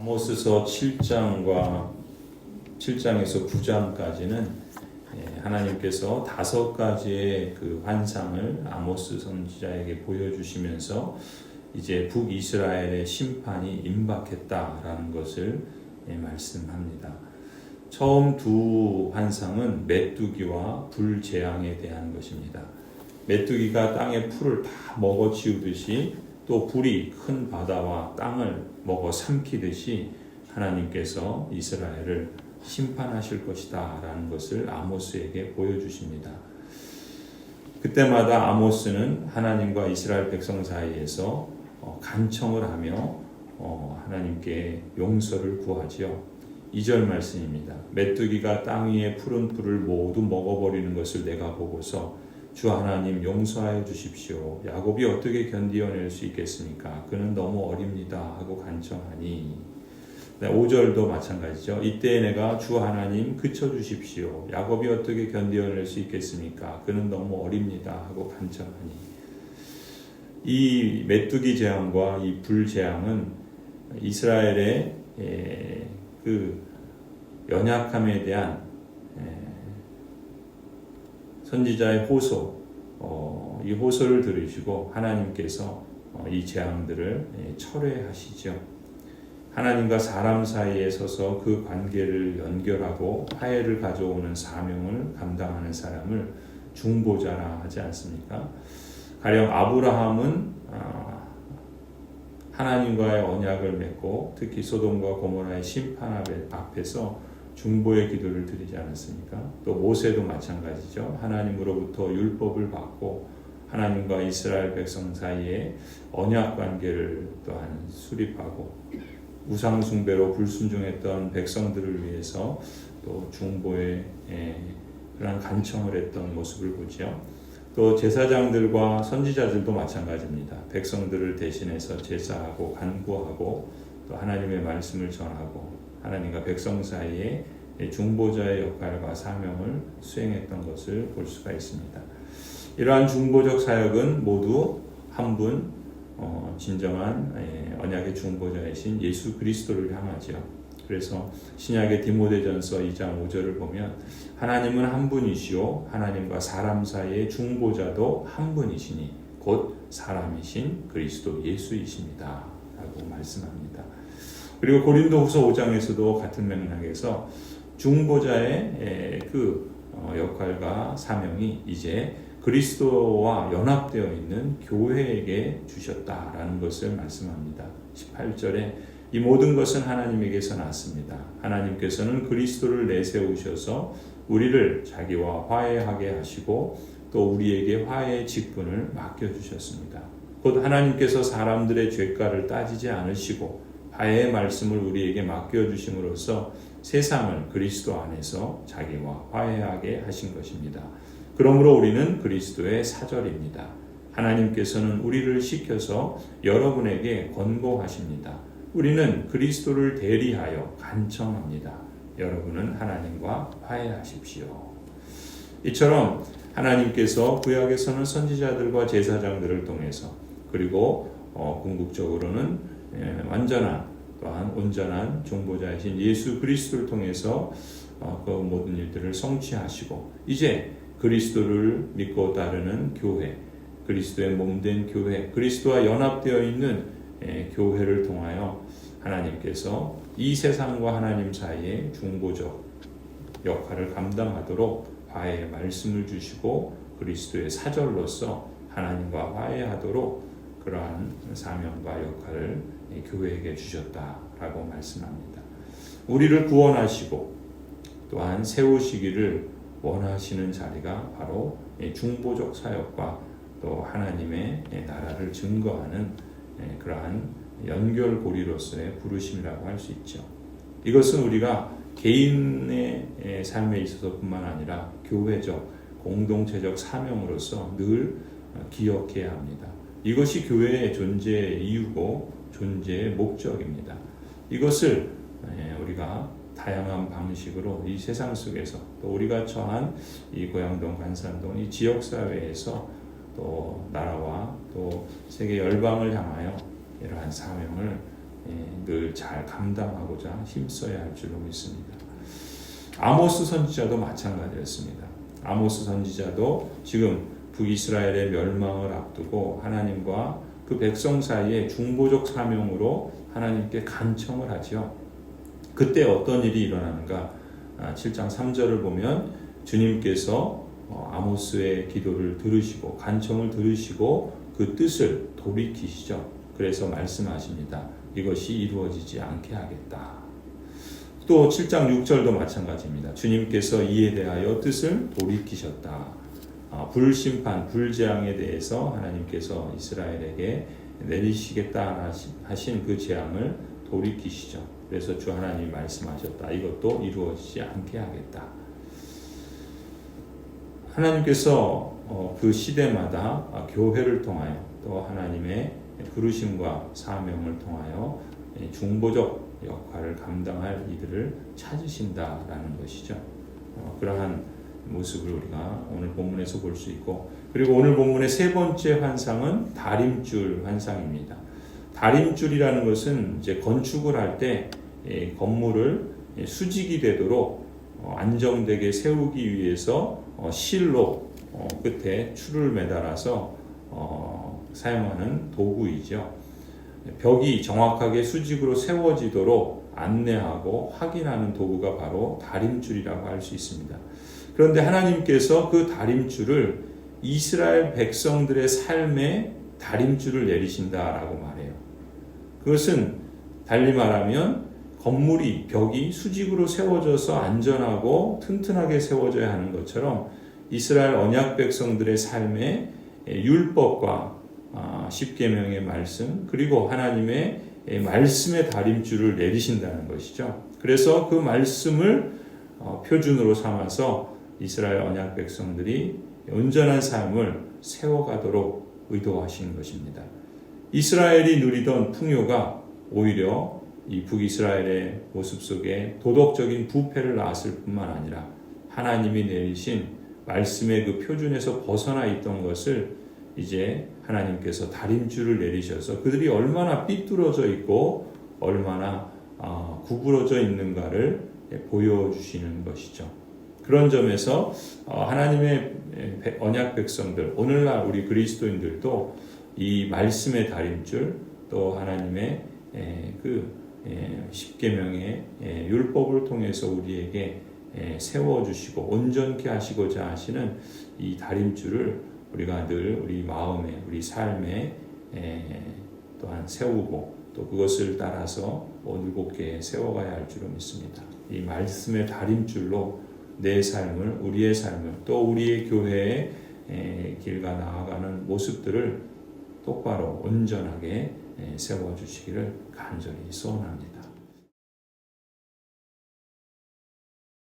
아모스서 7장과 7장에서 9장까지는 예, 하나님께서 다섯 가지의 그 환상을 아모스 선지자에게 보여주시면서 이제 북이스라엘의 심판이 임박했다라는 것을 예, 말씀합니다. 처음 두 환상은 메뚜기와 불재앙에 대한 것입니다. 메뚜기가 땅의 풀을 다 먹어치우듯이 또 불이 큰 바다와 땅을 먹어 삼키듯이 하나님께서 이스라엘을 심판하실 것이다 라는 것을 아모스에게 보여주십니다. 그때마다 아모스는 하나님과 이스라엘 백성 사이에서 어, 간청을 하며 어, 하나님께 용서를 구하지요. 2절 말씀입니다. 메뚜기가 땅 위에 푸른 풀을 모두 먹어버리는 것을 내가 보고서 주 하나님 용서하여 주십시오. 야곱이 어떻게 견디어낼 수 있겠습니까? 그는 너무 어립니다. 하고 간청하니 5절도 마찬가지죠. 이때 내가 주 하나님 그쳐 주십시오. 야곱이 어떻게 견디어낼 수 있겠습니까? 그는 너무 어립니다. 하고 간청하니 이 메뚜기 재앙과 이 불 재앙은 이스라엘의 그 연약함에 대한 선지자의 호소, 어, 이 호소를 들으시고 하나님께서 어, 이 재앙들을 철회하시죠. 하나님과 사람 사이에 서서 그 관계를 연결하고 화해를 가져오는 사명을 감당하는 사람을 중보자라 하지 않습니까? 가령 아브라함은 아, 하나님과의 언약을 맺고 특히 소돔과 고모라의 심판 앞에서 중보의 기도를 드리지 않았습니까? 또 모세도 마찬가지죠. 하나님으로부터 율법을 받고 하나님과 이스라엘 백성 사이에 언약 관계를 또한 수립하고 우상 숭배로 불순종했던 백성들을 위해서 또 중보의 그런 간청을 했던 모습을 보죠. 또 제사장들과 선지자들도 마찬가지입니다. 백성들을 대신해서 제사하고 간구하고 또 하나님의 말씀을 전하고 하나님과 백성 사이에 중보자의 역할과 사명을 수행했던 것을 볼 수가 있습니다. 이러한 중보적 사역은 모두 한분 어, 진정한 예, 언약의 중보자이신 예수 그리스도를 향하지요. 그래서 신약의 디모데전서 2장 5절을 보면 하나님은 한 분이시요 하나님과 사람 사이의 중보자도 한 분이시니 곧 사람이신 그리스도 예수이십니다. 라고 말씀합니다. 그리고 고린도후서 5장에서도 같은 맥락에서 중보자의 그 어, 역할과 사명이 이제 그리스도와 연합되어 있는 교회에게 주셨다라는 것을 말씀합니다. 18절에 이 모든 것은 하나님에게서 났습니다. 하나님께서는 그리스도를 내세우셔서 우리를 자기와 화해하게 하시고 또 우리에게 화해의 직분을 맡겨 주셨습니다. 곧 하나님께서 사람들의 죄가를 따지지 않으시고 화해의 말씀을 우리에게 맡겨 주심으로써 세상을 그리스도 안에서 자기와 화해하게 하신 것입니다. 그러므로 우리는 그리스도의 사절입니다. 하나님께서는 우리를 시켜서 여러분에게 권고하십니다. 우리는 그리스도를 대리하여 간청합니다. 여러분은 하나님과 화해하십시오. 이처럼 하나님께서 구약에서는 선지자들과 제사장들을 통해서 그리고 어, 궁극적으로는 예, 완전한 또한 온전한 중보자이신 예수 그리스도를 통해서 어, 그 모든 일들을 성취하시고 이제 그리스도를 믿고 따르는 교회, 그리스도의 몸된 교회, 그리스도와 연합되어 있는 예, 교회를 통하여 하나님께서 이 세상과 하나님 사이에 중보적 역할을 감당하도록 화해의 말씀을 주시고 그리스도의 사절로서 하나님과 화해하도록 그러한 사명과 역할을 교회에게 주셨다라고 말씀합니다. 우리를 구원하시고 또한 세우시기를 원하시는 자리가 바로 중보적 사역과 또 하나님의 나라를 증거하는 그러한 연결고리로서의 부르심이라고 할 수 있죠. 이것은 우리가 개인의 삶에 있어서뿐만 아니라 교회적 공동체적 사명으로서 늘 기억해야 합니다. 이것이 교회의 존재의 이유고 존재의 목적입니다. 이것을 우리가 다양한 방식으로 이 세상 속에서 또 우리가 처한 이 고양동, 간산동 이 지역 사회에서 또 나라와 또 세계 열방을 향하여 이러한 사명을 늘 잘 감당하고자 힘써야 할 줄로 믿습니다. 아모스 선지자도 마찬가지였습니다. 아모스 선지자도 지금 북이스라엘의 멸망을 앞두고 하나님과 그 백성 사이에 중보적 사명으로 하나님께 간청을 하지요. 그때 어떤 일이 일어나는가? 7장 3절을 보면 주님께서 어, 아모스의 기도를 들으시고 간청을 들으시고 그 뜻을 돌이키시죠. 그래서 말씀하십니다. 이것이 이루어지지 않게 하겠다. 또 7장 6절도 마찬가지입니다. 주님께서 이에 대하여 뜻을 돌이키셨다. 아, 불심판, 불재앙에 대해서 하나님께서 이스라엘에게 내리시겠다 하신 그 재앙을 돌이키시죠. 그래서 주 하나님이 말씀하셨다. 이것도 이루어지지 않게 하겠다. 하나님께서 어, 그 시대마다 교회를 통하여 또 하나님의 부르심과 사명을 통하여 중보적 역할을 감당할 이들을 찾으신다라는 것이죠. 어, 그러한 모습을 우리가 오늘 본문에서 볼 수 있고 그리고 오늘 본문의 세 번째 환상은 다림줄 환상입니다. 다림줄이라는 것은 이제 건축을 할 때 건물을 수직이 되도록 어, 안정되게 세우기 위해서 어, 실로 끝에 줄을 매달아서 사용하는 도구이죠. 벽이 정확하게 수직으로 세워지도록 안내하고 확인하는 도구가 바로 다림줄이라고 할 수 있습니다. 그런데 하나님께서 그 다림줄을 이스라엘 백성들의 삶에 다림줄을 내리신다라고 말해요. 그것은 달리 말하면 건물이 벽이 수직으로 세워져서 안전하고 튼튼하게 세워져야 하는 것처럼 이스라엘 언약 백성들의 삶에 율법과 아, 십계명의 말씀 그리고 하나님의 말씀의 다림줄을 내리신다는 것이죠. 그래서 그 말씀을 어, 표준으로 삼아서 이스라엘 언약 백성들이 온전한 삶을 세워가도록 의도하신 것입니다. 이스라엘이 누리던 풍요가 오히려 이 북이스라엘의 모습 속에 도덕적인 부패를 낳았을 뿐만 아니라 하나님이 내리신 말씀의 그 표준에서 벗어나 있던 것을 이제 하나님께서 다림줄을 내리셔서 그들이 얼마나 삐뚤어져 있고 얼마나 어, 구부러져 있는가를 보여주시는 것이죠. 그런 점에서 어, 하나님의 언약 백성들, 오늘날 우리 그리스도인들도 이 말씀의 다림줄 또 하나님의 그 십계명의 율법을 통해서 우리에게 세워 주시고 온전케 하시고자 하시는 이 다림줄을 우리가 늘 우리 마음에 우리 삶에 또한 세우고 또 그것을 따라서 온곡게 세워가야 할 줄로 믿습니다. 이 말씀의 다림줄로 내 삶을 우리의 삶을 또 우리의 교회의 길과 나아가는 모습들을 똑바로 온전하게 세워 주시기를 간절히 소원합니다.